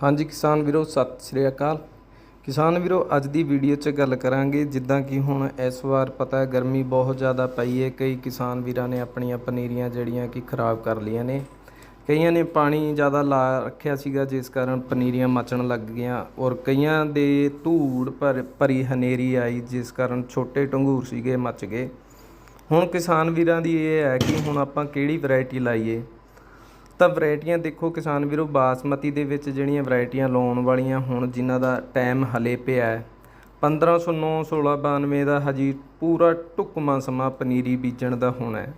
ਹਾਂਜੀ ਕਿਸਾਨ ਵੀਰੋ, ਸਤਿ ਸ੍ਰੀ ਅਕਾਲ। ਕਿਸਾਨ ਵੀਰੋ, ਅੱਜ ਦੀ ਵੀਡੀਓ 'ਚ ਗੱਲ ਕਰਾਂਗੇ ਜਿੱਦਾਂ ਕਿ ਹੁਣ ਇਸ ਵਾਰ ਪਤਾ ਗਰਮੀ ਬਹੁਤ ਜ਼ਿਆਦਾ ਪਈ ਹੈ। ਕਈ ਕਿਸਾਨ ਵੀਰਾਂ ਨੇ ਆਪਣੀਆਂ ਪਨੀਰੀਆਂ ਜਿਹੜੀਆਂ ਕਿ ਖਰਾਬ ਕਰ ਲਈਆਂ ਨੇ। ਕਈਆਂ ਨੇ ਪਾਣੀ ਜ਼ਿਆਦਾ ਲਾ ਰੱਖਿਆ ਸੀਗਾ, ਜਿਸ ਕਾਰਨ ਪਨੀਰੀਆਂ ਮੱਚਣ ਲੱਗ ਗਈਆਂ ਔਰ ਕਈਆਂ ਦੇ ਧੂੜ ਭਰ, ਭਰੀ ਹਨੇਰੀ ਆਈ, ਜਿਸ ਕਾਰਨ ਛੋਟੇ ਟੰਗੂਰ ਸੀਗੇ, ਮੱਚ ਗਏ। ਹੁਣ ਕਿਸਾਨ ਵੀਰਾਂ ਦੀ ਇਹ ਹੈ ਕਿ ਹੁਣ ਆਪਾਂ ਕਿਹੜੀ ਵੈਰਾਈਟੀ ਲਾਈਏ? ਤਾਂ ਵੈਰਾਈਟੀਆਂ ਦੇਖੋ ਕਿਸਾਨ ਵੀਰੋ, ਬਾਸਮਤੀ ਦੇ ਵਿੱਚ ਜਿਹੜੀਆਂ ਵੈਰਾਈਟੀਆਂ ਲਾਉਣ ਵਾਲੀਆਂ ਹੁਣ ਜਿਨ੍ਹਾਂ ਦਾ ਟਾਈਮ ਹਲੇ ਪਿਆ ਹੈ। 1509 1692 ਦਾ ਹਜੇ ਪੂਰਾ ਢੁਕਮਾ ਸਮਾਂ ਪਨੀਰੀ ਬੀਜਣ ਦਾ ਹੋਣਾ ਹੈ।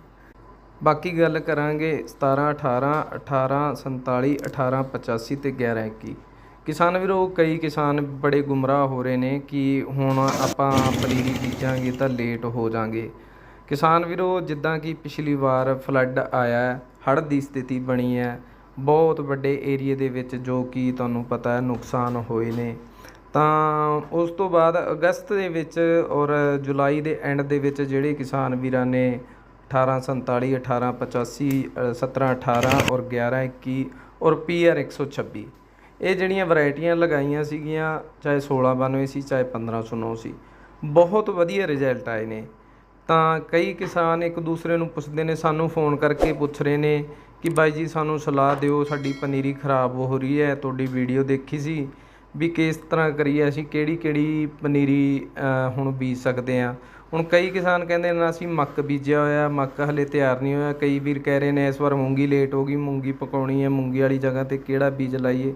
ਬਾਕੀ ਗੱਲ ਕਰਾਂਗੇ 17 18 18 47 18 85 ਤੇ 11 21 ਕਿਸਾਨ ਵੀਰੋ, ਕਈ ਕਿਸਾਨ ਬੜੇ ਗੁੰਮਰਾਹ ਹੋ ਰਹੇ ਨੇ ਕਿ ਹੁਣ ਆਪਾਂ ਪਨੀਰੀ ਬੀਜਾਂਗੇ ਤਾਂ ਲੇਟ ਹੋ ਜਾਾਂਗੇ। ਕਿਸਾਨ ਵੀਰੋ, ਜਿੱਦਾਂ ਕਿ ਪਿਛਲੀ ਵਾਰ ਫਲੱਡ ਆਇਆ ਹੜ੍ਹ ਦੀ ਸਥਿਤੀ ਬਣੀ ਹੈ, ਬਹੁਤ ਵੱਡੇ ਏਰੀਏ ਦੇ ਵਿੱਚ ਜੋ ਕਿ ਤੁਹਾਨੂੰ ਪਤਾ ਹੈ ਨੁਕਸਾਨ ਹੋਏ ਨੇ। ਤਾਂ ਉਸ ਤੋਂ ਬਾਅਦ ਅਗਸਤ ਦੇ ਵਿੱਚ ਔਰ ਜੁਲਾਈ ਦੇ ਐਂਡ ਦੇ ਵਿੱਚ ਜਿਹੜੇ ਕਿਸਾਨ ਵੀਰਾਂ ਨੇ 1847 1885 1718 ਔਰ 1121 ਔਰ ਪੀਆਰ 126 ਇਹ ਜਿਹੜੀਆਂ ਵੈਰਾਈਟੀਆਂ ਲਗਾਈਆਂ ਸੀਗੀਆਂ, ਚਾਹੇ 1692 ਸੀ, ਚਾਹੇ 1509 ਸੀ ਬਹੁਤ ਵਧੀਆ ਰਿਜ਼ਲਟ ਆਏ ਨੇ। ਤਾਂ ਕਈ ਕਿਸਾਨ ਇੱਕ ਦੂਸਰੇ ਨੂੰ ਪੁੱਛਦੇ ਨੇ, ਸਾਨੂੰ ਫੋਨ ਕਰਕੇ ਪੁੱਛ ਰਹੇ ਨੇ ਕਿ ਬਾਈ ਜੀ ਸਾਨੂੰ ਸਲਾਹ ਦਿਓ, ਸਾਡੀ ਪਨੀਰੀ ਖਰਾਬ ਹੋ ਰਹੀ ਹੈ, ਤੁਹਾਡੀ ਵੀਡੀਓ ਦੇਖੀ ਸੀ ਵੀ ਕਿਸ ਤਰ੍ਹਾਂ ਕਰੀਏ ਅਸੀਂ, ਕਿਹੜੀ ਕਿਹੜੀ ਪਨੀਰੀ ਹੁਣ ਬੀਜ ਸਕਦੇ ਆ ਹੁਣ ਕਈ ਕਿਸਾਨ ਕਹਿੰਦੇ ਨੇ, ਅਸੀਂ ਮੱਕ ਬੀਜਿਆ ਹੋਇਆ, ਮੱਕ ਹਲੇ ਤਿਆਰ ਨਹੀਂ ਹੋਇਆ। ਕਈ ਵੀਰ ਕਹਿ ਰਹੇ ਨੇ, ਇਸ ਵਾਰ ਮੂੰਗੀ ਲੇਟ ਹੋ ਗਈ, ਮੂੰਗੀ ਪਕਾਉਣੀ ਹੈ, ਮੂੰਗੀ ਵਾਲੀ ਜਗ੍ਹਾ ਤੇ ਕਿਹੜਾ ਬੀਜ ਲਾਈਏ।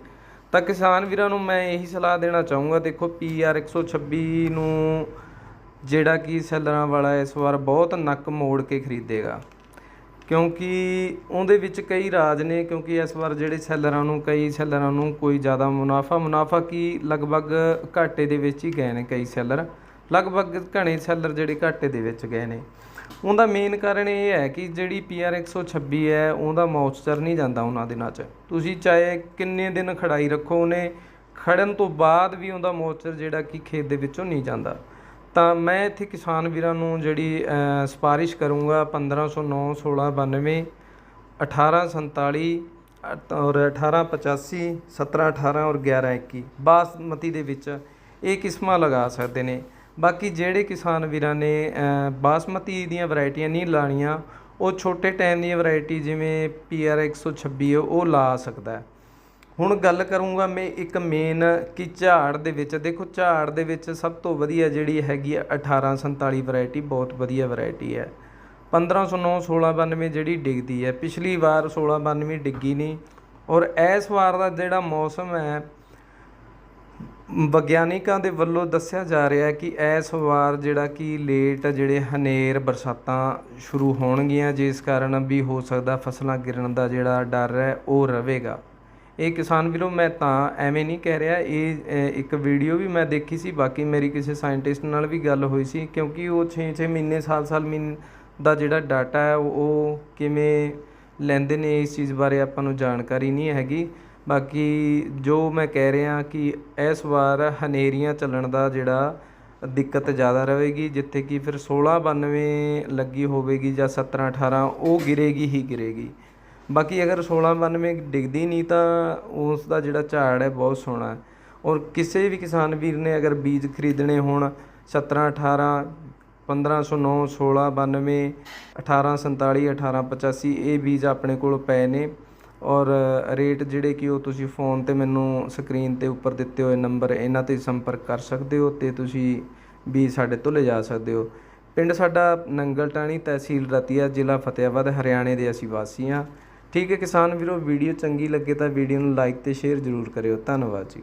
ਤਾਂ ਕਿਸਾਨ ਵੀਰਾਂ ਨੂੰ ਮੈਂ ਇਹੀ ਸਲਾਹ ਦੇਣਾ ਚਾਹੂੰਗਾ, ਦੇਖੋ ਪੀਆਰ 126 ਨੂੰ ਜਿਹੜਾ ਕਿ ਸੈਲਰਾਂ ਵਾਲਾ ਇਸ ਵਾਰ ਬਹੁਤ ਨੱਕ ਮੋੜ ਕੇ ਖਰੀਦੇਗਾ। ਕਿਉਂਕਿ ਉਹਦੇ ਵਿੱਚ ਕਈ ਰਾਜ ਨੇ, ਕਿਉਂਕਿ ਇਸ ਵਾਰ ਜਿਹੜੇ ਸੈਲਰਾਂ ਨੂੰ, ਕਈ ਸੈਲਰਾਂ ਨੂੰ ਕੋਈ ਜ਼ਿਆਦਾ ਮੁਨਾਫਾ ਮੁਨਾਫਾ ਕੀ ਲਗਭਗ ਘਾਟੇ ਦੇ ਵਿੱਚ ਹੀ ਗਏ ਨੇ ਕਈ ਸੈਲਰ। ਲਗਭਗ ਘਣੇ ਸੈਲਰ ਜਿਹੜੇ ਘਾਟੇ ਦੇ ਵਿੱਚ ਗਏ ਨੇ। ਉਹਦਾ ਮੇਨ ਕਾਰਨ ਇਹ ਹੈ ਕਿ ਜਿਹੜੀ ਪੀਆਰ 126 ਹੈ, ਉਹਦਾ ਮੌਇਸਚਰ ਨਹੀਂ ਜਾਂਦਾ ਉਹਨਾਂ ਦਿਨਾਂ 'ਚ। ਤੁਸੀਂ ਚਾਹੇ ਕਿੰਨੇ ਦਿਨ ਖੜਾਈ ਰੱਖੋ, ਉਹਨੇ ਖੜਨ ਤੋਂ ਬਾਅਦ ਵੀ ਉਹਦਾ ਮੌਇਸਚਰ ਜਿਹੜਾ ਕਿ ਖੇਤ ਦੇ ਵਿੱਚੋਂ ਨਹੀਂ ਜਾਂਦਾ। ਤਾਂ ਮੈਂ ਇੱਥੇ ਕਿਸਾਨ ਵੀਰਾਂ ਨੂੰ ਜਿਹੜੀ ਅ, ਸਿਫਾਰਿਸ਼ ਕਰੂੰਗਾ 1509 1692 1847 ਅ- ਔਰ 1885 1718 ਔਰ 1121 ਬਾਸਮਤੀ ਦੇ ਵਿੱਚ ਇਹ ਕਿਸਮਾਂ ਲਗਾ ਸਕਦੇ ਨੇ। ਬਾਕੀ ਜਿਹੜੇ ਕਿਸਾਨ ਵੀਰਾਂ ਨੇ ਬਾਸਮਤੀ ਦੀਆਂ ਵੈਰਾਈਟੀਆਂ ਨਹੀਂ ਲਾਣੀਆਂ ਉਹ ਛੋਟੇ ਟਾਈਮ ਦੀਆਂ ਵੈਰਾਈਟੀ ਜਿਵੇਂ ਪੀਆਰ 126 ਹੈ, ਉਹ ਲਾ ਸਕਦਾ ਹੈ। ਹੁਣ ਗੱਲ ਕਰੂੰਗਾ ਮੈਂ ਇੱਕ ਮੇਨ ਕਿ ਝਾੜ ਦੇ ਵਿੱਚ, ਦੇਖੋ ਝਾੜ ਦੇ ਵਿੱਚ ਸਭ ਤੋਂ ਵਧੀਆ ਜਿਹੜੀ ਹੈਗੀ ਆ 1847 ਵੈਰਾਈਟੀ ਬਹੁਤ ਵਧੀਆ ਵੈਰਾਈਟੀ ਹੈ। 1509 1692 ਜਿਹੜੀ ਡਿੱਗਦੀ ਹੈ। ਪਿਛਲੀ ਵਾਰ 1692 ਡਿੱਗੀ ਨਹੀਂ। ਔਰ ਇਸ ਵਾਰ ਦਾ ਜਿਹੜਾ ਮੌਸਮ ਹੈ, ਵਿਗਿਆਨਿਕਾਂ ਦੇ ਵੱਲੋਂ ਦੱਸਿਆ ਜਾ ਰਿਹਾ ਹੈ ਕਿ ਇਸ ਵਾਰ ਜਿਹੜਾ ਕਿ ਲੇਟ ਜਿਹੜੇ ਹਨੇਰ ਬਰਸਾਤਾਂ ਸ਼ੁਰੂ ਹੋਣਗੀਆਂ, ਜਿਸ ਕਾਰਨ ਵੀ ਹੋ ਸਕਦਾ ਫਸਲਾਂ ਗਿਰਨ ਦਾ ਜਿਹੜਾ ਡਰ ਹੈ, ਉਹ ਰਹੇਗਾ ਇਹ ਕਿਸਾਨ ਵੀਰੋ, ਮੈਂ ਤਾਂ ਐਵੇਂ ਨਹੀਂ ਕਹਿ ਰਿਹਾ। ਇਹ ਇੱਕ ਵੀਡੀਓ ਵੀ ਮੈਂ ਦੇਖੀ ਸੀ, ਬਾਕੀ ਮੇਰੀ ਕਿਸੇ ਸਾਇੰਟਿਸਟ ਨਾਲ ਵੀ ਗੱਲ ਹੋਈ ਸੀ, ਕਿਉਂਕਿ ਉਹ 6-6 ਮਹੀਨੇ, ਸਾਲ-ਸਾਲ ਮਹੀਨੇ ਦਾ ਜਿਹੜਾ ਡਾਟਾ ਹੈ, ਉਹ ਕਿਵੇਂ ਲੈਂਦੇ ਨੇ, ਇਸ ਚੀਜ਼ ਬਾਰੇ ਆਪਾਂ ਨੂੰ ਜਾਣਕਾਰੀ ਨਹੀਂ ਹੈਗੀ। ਬਾਕੀ ਜੋ ਮੈਂ ਕਹਿ ਰਿਹਾ ਕਿ ਇਸ ਵਾਰ ਹਨੇਰੀਆਂ ਚੱਲਣ ਦਾ ਜਿਹੜਾ ਦਿੱਕਤ ਜ਼ਿਆਦਾ ਰਹੇਗੀ, ਜਿੱਥੇ ਕਿ ਫਿਰ 1692 ਲੱਗੀ ਹੋਵੇਗੀ ਜਾਂ 17 18 ਉਹ ਗਿਰੇਗੀ ਹੀ ਗਿਰੇਗੀ। ਬਾਕੀ ਅਗਰ 1692 ਡਿੱਗਦੀ ਨਹੀਂ ਤਾਂ ਉਸ ਦਾ ਜਿਹੜਾ ਝਾੜ ਹੈ ਬਹੁਤ ਸੋਹਣਾ ਹੈ। ਔਰ ਕਿਸੇ ਵੀ ਕਿਸਾਨ ਵੀਰ ਨੇ ਅਗਰ ਬੀਜ ਖਰੀਦਣੇ ਹੋਣ 17 18 1509 1692 1847 1885 ਇਹ ਬੀਜ ਆਪਣੇ ਕੋਲ ਪਏ ਨੇ। ਔਰ ਰੇਟ ਜਿਹੜੇ ਕਿ ਉਹ ਤੁਸੀਂ ਫੋਨ ਤੇ ਮੈਨੂੰ ਸਕਰੀਨ ਤੇ ਉੱਪਰ ਦਿੱਤੇ ਹੋਏ ਨੰਬਰ ਇਹਨਾਂ ਤੇ ਸੰਪਰਕ ਕਰ ਸਕਦੇ ਹੋ ਤੇ ਤੁਸੀਂ ਬੀਜ ਸਾਡੇ ਤੋਂ ਲਿਜਾ ਸਕਦੇ ਹੋ। ਪਿੰਡ ਸਾਡਾ ਨੰਗਲ ਟਾਣੀ ਤਹਿਸੀਲ ਰਤੀਆ, ਜ਼ਿਲ੍ਹਾ ਫਤਿਆਬਾਦ ਹਰਿਆਣੇ ਦੇ ਅਸੀਂ ਵਾਸੀ ਹਾਂ। ਠੀਕ ਹੈ ਕਿਸਾਨ ਵੀਰੋ ਵੀਡੀਓ ਚੰਗੀ ਲੱਗੇ ਤਾਂ ਵੀਡੀਓ ਨੂੰ ਲਾਈਕ ਤੇ ਸ਼ੇਅਰ ਜ਼ਰੂਰ ਕਰਿਓ। ਧੰਨਵਾਦ ਜੀ।